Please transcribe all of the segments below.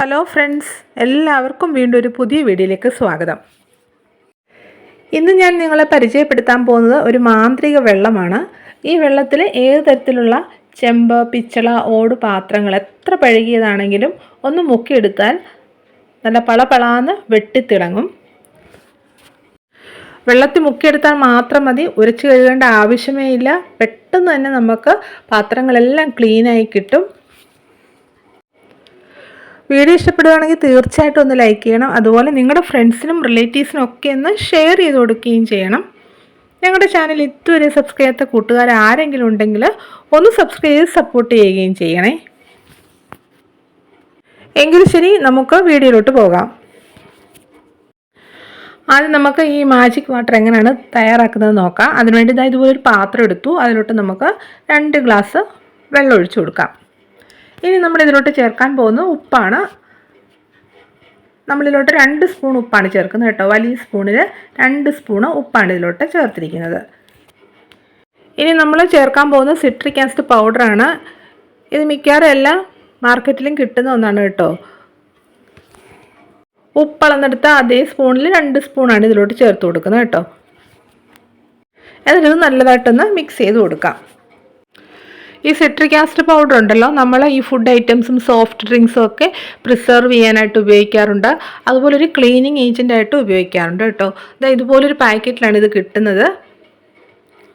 Hello friends എല്ലാവർക്കും വീണ്ടും ഒരു പുതിയ വീഡിയോയിലേക്ക് സ്വാഗതം. ഇന്ന് ഞാൻ നിങ്ങളെ പരിചയപ്പെടുത്താൻ പോകുന്നത് ഒരു മാന്ത്രിക വെള്ളമാണ്. ഈ വെള്ളത്തിൽ ഏത് തരത്തിലുള്ള ചെമ്പ് പിച്ചള ഓട് പാത്രങ്ങൾ എത്ര പഴകിയതാണെങ്കിലും ഒന്ന് മുക്കിയെടുത്താൽ നല്ല പളപളാന്ന് വെട്ടിത്തിളങ്ങും. വെള്ളത്തിൽ മുക്കിയെടുത്താൽ മാത്രം മതി ഉരച്ചു കഴുകേണ്ട ആവശ്യമേ ഇല്ല. പെട്ടെന്ന് തന്നെ നമുക്ക് പാത്രങ്ങളെല്ലാം ക്ലീനായി കിട്ടും. വീഡിയോ ഇഷ്ടപ്പെടുകയാണെങ്കിൽ തീർച്ചയായിട്ടും ഒന്ന് ലൈക്ക് ചെയ്യണം. അതുപോലെ നിങ്ങളുടെ ഫ്രണ്ട്സിനും റിലേറ്റീവ്സിനും ഒക്കെ ഒന്ന് ഷെയർ ചെയ്ത് കൊടുക്കുകയും ചെയ്യണം. ഞങ്ങളുടെ ചാനൽ ഇതുവരെ സബ്സ്ക്രൈബ് ചെയ്യാത്ത കൂട്ടുകാർ ആരെങ്കിലും ഉണ്ടെങ്കിൽ ഒന്ന് സബ്സ്ക്രൈബ് ചെയ്ത് സപ്പോർട്ട് ചെയ്യുകയും ചെയ്യണേ. എങ്കിൽ ശരി നമുക്ക് വീഡിയോയിലോട്ട് പോകാം. ആദ്യം നമുക്ക് ഈ മാജിക് വാട്ടർ എങ്ങനെയാണ് തയ്യാറാക്കുന്നത് നോക്കാം. അതിനുവേണ്ടി ഇതാ ഇതുപോലെ ഒരു പാത്രം എടുത്തു. അതിലോട്ട് നമുക്ക് രണ്ട് ഗ്ലാസ് വെള്ളം ഒഴിച്ചു കൊടുക്കാം. ഇനി നമ്മൾ ഇതിലോട്ട് ചേർക്കാൻ പോകുന്ന ഉപ്പാണ്. നമ്മളിലോട്ട് രണ്ട് സ്പൂൺ ഉപ്പാണ് ചേർക്കുന്നത് കേട്ടോ. വലിയ സ്പൂണിൽ രണ്ട് സ്പൂണ് ഉപ്പാണ് ഇതിലോട്ട് ചേർത്തിരിക്കുന്നത്. ഇനി നമ്മൾ ചേർക്കാൻ പോകുന്ന സിട്രിക് ആസിഡ് പൗഡറാണ് ഇത് മിക്കവാറും എല്ലാ മാർക്കറ്റിലും കിട്ടുന്ന ഒന്നാണ് കേട്ടോ. ഉപ്പളന്നെടുത്ത അതേ സ്പൂണിൽ രണ്ട് സ്പൂണാണ് ഇതിലോട്ട് ചേർത്ത് കൊടുക്കുന്നത് കേട്ടോ. എന്നിട്ട് നല്ലതായിട്ടൊന്ന് മിക്സ് ചെയ്ത് കൊടുക്കാം. ഈ സിട്രിക് ആസിഡ് പൗഡർ ഉണ്ടല്ലോ നമ്മൾ ഈ ഫുഡ് ഐറ്റംസും സോഫ്റ്റ് ഡ്രിങ്ക്സും ഒക്കെ പ്രിസർവ് ചെയ്യാനായിട്ട് ഉപയോഗിക്കാറുണ്ട്. അതുപോലെ ഒരു ക്ലീനിങ് ഏജന്റ് ആയിട്ട് ഉപയോഗിക്കാറുണ്ട് കേട്ടോ. ഇതാ ഇതുപോലൊരു പാക്കറ്റിലാണ് ഇത് കിട്ടുന്നത്.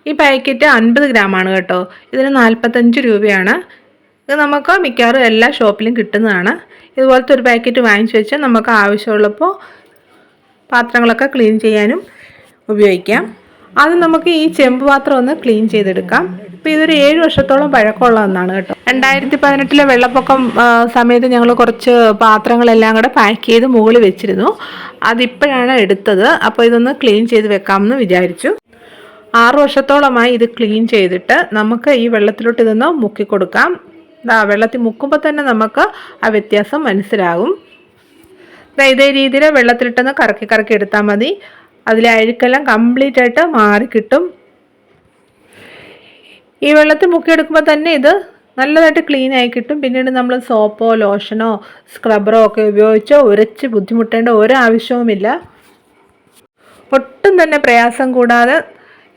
ഈ പാക്കറ്റ് അൻപത് ഗ്രാമാണ് കേട്ടോ. ഇതിന് നാൽപ്പത്തഞ്ച് രൂപയാണ്. ഇത് നമുക്ക് മിക്കവാറും എല്ലാ ഷോപ്പിലും കിട്ടുന്നതാണ്. ഇതുപോലത്തെ ഒരു പാക്കറ്റ് വാങ്ങിച്ചു വെച്ചാൽ നമുക്ക് ആവശ്യമുള്ളപ്പോൾ പാത്രങ്ങളൊക്കെ ക്ലീൻ ചെയ്യാനും ഉപയോഗിക്കാം. അത് നമുക്ക് ഈ ചെമ്പ് പാത്രം ഒന്ന് ക്ലീൻ ചെയ്തെടുക്കാം. ഇപ്പം ഇതൊരു ഏഴ് വർഷത്തോളം പഴക്കമുള്ള ഒന്നാണ് കേട്ടോ. രണ്ടായിരത്തി പതിനെട്ടിലെ വെള്ളപ്പൊക്കം സമയത്ത് ഞങ്ങൾ കുറച്ച് പാത്രങ്ങളെല്ലാം കൂടെ പാക്ക് ചെയ്ത് മുകളിൽ വെച്ചിരുന്നു. അതിപ്പോഴാണ് എടുത്തത്. അപ്പോൾ ഇതൊന്ന് ക്ലീൻ ചെയ്ത് വെക്കാമെന്ന് വിചാരിച്ചു. ആറു വർഷത്തോളമായി ഇത് ക്ലീൻ ചെയ്തിട്ട് നമുക്ക് ഈ വെള്ളത്തിലോട്ട് ഇതൊന്ന് മുക്കി കൊടുക്കാം വെള്ളത്തിൽ മുക്കുമ്പോൾ തന്നെ നമുക്ക് ആ വ്യത്യാസം മനസ്സിലാകും. ഇതേ രീതിയിൽ വെള്ളത്തിലിട്ടൊന്ന് കറക്കി കറക്കി എടുത്താൽ മതി. അതിലെ അഴുക്കെല്ലാം കംപ്ലീറ്റ് ആയിട്ട് മാറി കിട്ടും ഈ വെള്ളത്തിൽ മുക്കിയെടുക്കുമ്പോൾ തന്നെ ഇത് നല്ലതായിട്ട് ക്ലീൻ ആയി കിട്ടും. പിന്നീട് നമ്മൾ സോപ്പോ ലോഷനോ സ്ക്രബറോ ഒക്കെ ഉപയോഗിച്ചോ ഉരച്ച് ബുദ്ധിമുട്ടേണ്ട ഒരു ആവശ്യവുമില്ല. ഒട്ടും തന്നെ പ്രയാസം കൂടാതെ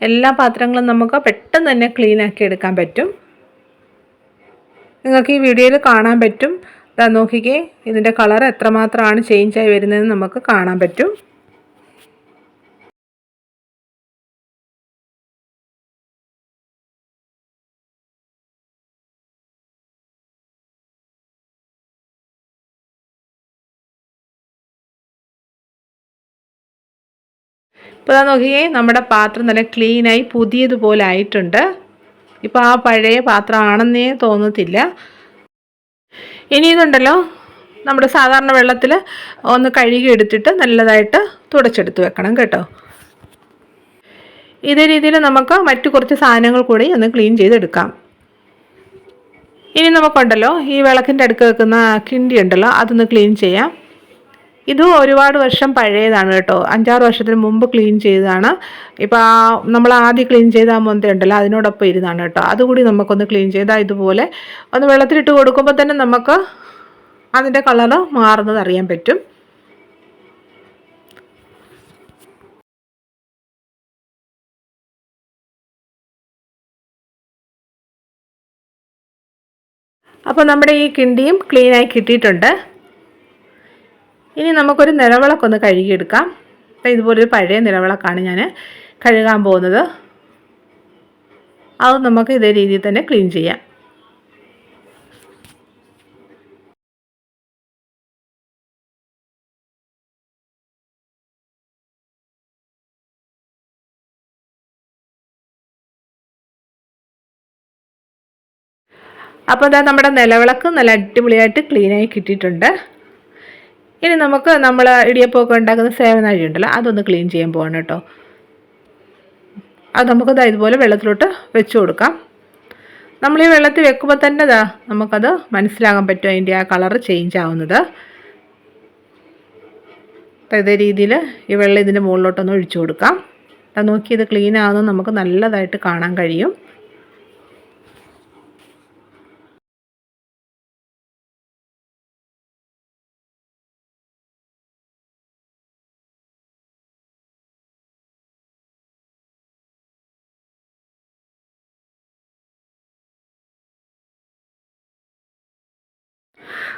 എല്ലാ പാത്രങ്ങളും നമുക്ക് പെട്ടെന്ന് തന്നെ ക്ലീൻ ആക്കി എടുക്കാൻ പറ്റും. നിങ്ങൾക്ക് ഈ വീഡിയോയിൽ കാണാൻ പറ്റും. നോക്കിക്കേ ഇതിന്റെ കളർ എത്രമാത്രമാണ് ചേഞ്ചായി വരുന്നതെന്ന് നമുക്ക് കാണാൻ പറ്റും. ഇപ്പോൾ ഇതാ നോക്കിയേ നമ്മുടെ പാത്രം നല്ല ക്ലീനായി പുതിയതുപോലെ ആയിട്ടുണ്ട്. ഇപ്പോൾ ആ പഴയ പാത്രമാണെന്നേ തോന്നത്തില്ല. ഇനി ഇതുണ്ടല്ലോ നമ്മുടെ സാധാരണ വെള്ളത്തിൽ ഒന്ന് കഴുകി എടുത്തിട്ട് നല്ലതായിട്ട് തുടച്ചെടുത്ത് വെക്കണം കേട്ടോ. ഇതേ രീതിയിൽ നമുക്ക് മറ്റു കുറച്ച് സാധനങ്ങൾ കൂടി ഒന്ന് ക്ലീൻ ചെയ്തെടുക്കാം. ഇനി നമുക്കുണ്ടല്ലോ ഈ വിളക്കിന്റെ അടുക്ക് വെക്കുന്ന കിണ്ടി ഉണ്ടല്ലോ അതൊന്ന് ക്ലീൻ ചെയ്യാം. ഇത് ഒരുപാട് വർഷം പഴയതാണ് കേട്ടോ. അഞ്ചാറ് വർഷത്തിന് മുമ്പ് ക്ലീൻ ചെയ്തതാണ്. ഇപ്പോൾ ആ നമ്മൾ ആദ്യം ക്ലീൻ ചെയ്ത ആ ഉണ്ടല്ലോ അതിനോടൊപ്പം ഇരുന്നാണ് കേട്ടോ. അതുകൂടി നമുക്കൊന്ന് ക്ലീൻ ചെയ്താൽ ഇതുപോലെ ഒന്ന് വെള്ളത്തിലിട്ട് കൊടുക്കുമ്പോൾ തന്നെ നമുക്ക് അതിന്റെ കളർ മാറുന്നത് അറിയാൻ പറ്റും. അപ്പോൾ നമ്മുടെ ഈ കിണ്ടിയും ക്ലീനായി കിട്ടിയിട്ടുണ്ട്. ഇനി നമുക്കൊരു നിലവിളക്കൊന്ന് കഴുകിയെടുക്കാം. അപ്പം ഇതുപോലൊരു പഴയ നിലവിളക്കാണ് ഞാൻ കഴുകാൻ പോകുന്നത്. അത് നമുക്ക് ഇതേ രീതിയിൽ തന്നെ ക്ലീൻ ചെയ്യാം. അപ്പോൾ അതാ നമ്മുടെ നിലവിളക്ക് നല്ല അടിപൊളിയായിട്ട് ക്ലീനായി കിട്ടിയിട്ടുണ്ട്. ഇനി നമുക്ക് നമ്മൾ ഇടിയപ്പമൊക്കെ ഉണ്ടാക്കുന്ന സേവനാഴി ഉണ്ടല്ലോ അതൊന്ന് ക്ലീൻ ചെയ്യാൻ പോകണം കേട്ടോ. അത് നമുക്ക് ഇതുപോലെ വെള്ളത്തിലോട്ട് വെച്ച് കൊടുക്കാം. നമ്മൾ ഈ വെള്ളത്തിൽ വെക്കുമ്പോൾ തന്നെ ദാ നമുക്കത് മനസ്സിലാകാൻ പറ്റും അതിന്റെ ആ കളർ ചേഞ്ച് ആവുന്നത്. ഇതേ രീതിയിൽ ഈ വെള്ളം ഇതിന്റെ മുകളിലോട്ടൊന്ന് ഒഴിച്ചു കൊടുക്കാം. നോക്കി ഇത് ക്ലീൻ ആകുന്നത് നമുക്ക് നല്ലതായിട്ട് കാണാൻ കഴിയും.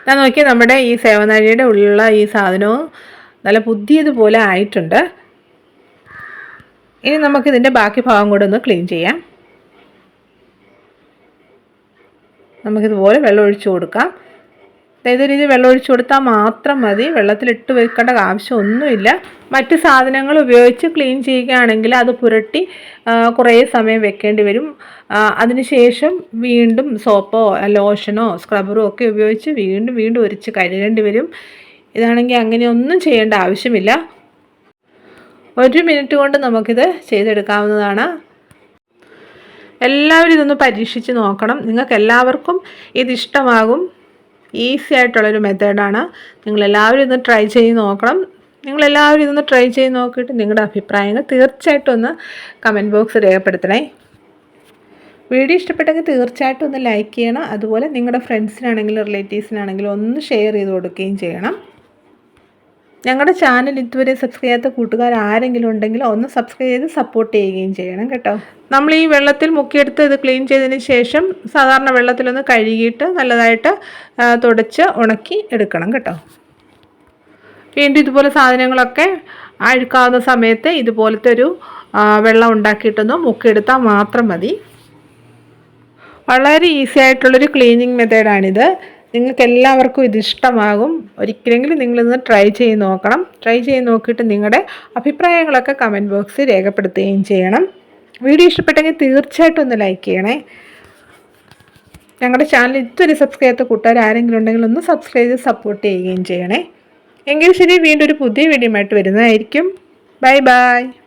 ഞാൻ നോക്കി നമ്മുടെ ഈ സേവനാഴിയുടെ ഉള്ളിലുള്ള ഈ സാധനവും നല്ല പുതിയതുപോലെ ആയിട്ടുണ്ട്. ഇനി നമുക്കിതിന്റെ ബാക്കി ഭാഗം കൂടെ ഒന്ന് ക്ലീൻ ചെയ്യാം. നമുക്കിതുപോലെ വെള്ളം ഒഴിച്ചു കൊടുക്കാം. അതായത് രീതി വെള്ളം ഒഴിച്ചു കൊടുത്താൽ മാത്രം മതി. വെള്ളത്തിലിട്ട് വെക്കേണ്ട ആവശ്യമൊന്നുമില്ല. മറ്റ് സാധനങ്ങൾ ഉപയോഗിച്ച് ക്ലീൻ ചെയ്യുകയാണെങ്കിൽ അത് പുരട്ടി കുറേ സമയം വെക്കേണ്ടി വരും. അതിനുശേഷം വീണ്ടും സോപ്പോ ലോഷനോ സ്ക്രബറോ ഒക്കെ ഉപയോഗിച്ച് വീണ്ടും വീണ്ടും ഒരിച്ച് കഴുകേണ്ടി വരും. ഇതാണെങ്കിൽ അങ്ങനെയൊന്നും ചെയ്യേണ്ട ആവശ്യമില്ല. ഒരു മിനിറ്റ് കൊണ്ട് നമുക്കിത് ചെയ്തെടുക്കാവുന്നതാണ്. എല്ലാവരും ഇതൊന്ന് പരീക്ഷിച്ച് നോക്കണം. നിങ്ങൾക്ക് എല്ലാവർക്കും ഇതിഷ്ടമാകും. ഈസി ആയിട്ടുള്ളൊരു മെത്തേഡാണ്. നിങ്ങളെല്ലാവരും ഇന്ന് ട്രൈ ചെയ്ത് നോക്കണം. നിങ്ങളെല്ലാവരും ഇതൊന്ന് ട്രൈ ചെയ്ത് നോക്കിയിട്ട് നിങ്ങളുടെ അഭിപ്രായങ്ങൾ തീർച്ചയായിട്ടും ഒന്ന് കമന്റ് ബോക്സ് രേഖപ്പെടുത്തണേ. വീഡിയോ ഇഷ്ടപ്പെട്ടെങ്കിൽ തീർച്ചയായിട്ടും ഒന്ന് ലൈക്ക് ചെയ്യണം. അതുപോലെ നിങ്ങളുടെ ഫ്രണ്ട്സിനാണെങ്കിലും റിലേറ്റീവ്സിനാണെങ്കിലും ഒന്ന് ഷെയർ ചെയ്ത് കൊടുക്കുകയും ചെയ്യണം. ഞങ്ങളുടെ ചാനൽ ഇതുവരെ സബ്സ്ക്രൈബ് ചെയ്യാത്ത കൂട്ടുകാർ ആരെങ്കിലും ഉണ്ടെങ്കിൽ ഒന്ന് സബ്സ്ക്രൈബ് ചെയ്ത് സപ്പോർട്ട് ചെയ്യുകയും ചെയ്യണം കേട്ടോ. നമ്മൾ ഈ വെള്ളത്തിൽ മുക്കിയെടുത്ത് ഇത് ക്ലീൻ ചെയ്തതിന് ശേഷം സാധാരണ വെള്ളത്തിലൊന്ന് കഴുകിയിട്ട് നല്ലതായിട്ട് തുടച്ച് ഉണക്കി എടുക്കണം കേട്ടോ. വീണ്ടും ഇതുപോലെ സാധനങ്ങളൊക്കെ അഴുക്കാവുന്ന സമയത്ത് ഇതുപോലത്തെ ഒരു വെള്ളം ഉണ്ടാക്കിയിട്ടൊന്ന് മുക്കിയെടുത്താൽ മാത്രം മതി. വളരെ ഈസി ആയിട്ടുള്ളൊരു ക്ലീനിങ് മെത്തേഡാണിത് നിങ്ങൾക്ക് എല്ലാവർക്കും ഇത് ഇഷ്ടമാകും ഒരിക്കലെങ്കിലും നിങ്ങളിന്ന് ട്രൈ ചെയ്ത് നോക്കണം. ട്രൈ ചെയ്ത് നോക്കിയിട്ട് നിങ്ങളുടെ അഭിപ്രായങ്ങളൊക്കെ കമന്റ് ബോക്സിൽ രേഖപ്പെടുത്തുകയും ചെയ്യണം. വീഡിയോ ഇഷ്ടപ്പെട്ടെങ്കിൽ തീർച്ചയായിട്ടും ഒന്ന് ലൈക്ക് ചെയ്യണേ. ഞങ്ങളുടെ ചാനൽ ഇതുവരെ സബ്സ്ക്രൈബ് ചെയ്ത കൂട്ടുകാർ ആരെങ്കിലും ഉണ്ടെങ്കിൽ ഒന്ന് സബ്സ്ക്രൈബ് ചെയ്ത് സപ്പോർട്ട് ചെയ്യുകയും ചെയ്യണേ. എങ്കിൽ ശരി വീണ്ടും ഒരു പുതിയ വീഡിയോ ആയിട്ട് വരുന്നതായിരിക്കും. Bye bye